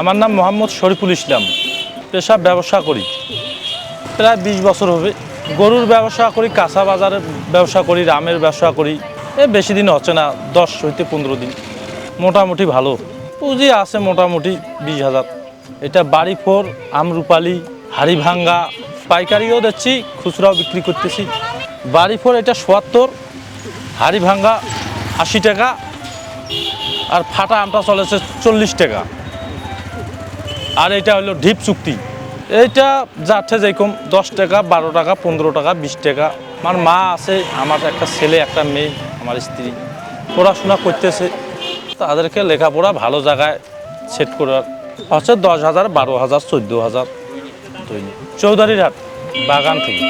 আমার নাম মোহাম্মদ শরীফুল ইসলাম। পেশা ব্যবসা করি। প্রায় বিশ বছর হবে। গরুর ব্যবসা করি, কাঁচা বাজারের ব্যবসা করি, রামের ব্যবসা করি। এ বেশি দিন হচ্ছে না, দশ হইতে পনেরো দিন। মোটামুটি ভালো। পুঁজি আছে মোটামুটি বিশ হাজার। এটা বাড়ি ফোর আমরুপালি, হাড়িভাঙ্গা, পাইকারিও দিচ্ছি, খুচরাও বিক্রি করতেছি। বাড়ি ফোর এটা সোয়াত্তর, হাড়িভাঙ্গা আশি টাকা, আর ফাটা আমটা চলেছে চল্লিশ টাকা। আর এটা হলো ঢিপ চুক্তি। এইটা যাচ্ছে যেরকম দশ টাকা, বারো টাকা, পনেরো টাকা, বিশ টাকা। আমার মা আছে, আমার একটা ছেলে, একটা মেয়ে, আমার স্ত্রী। পড়াশোনা করতেছে। তাদেরকে লেখাপড়া ভালো জায়গায় সেট করার। হচ্ছে দশ হাজার, বারো হাজার, চোদ্দ হাজার। তৈরি চৌধুরীর হাট, বাগান থেকে।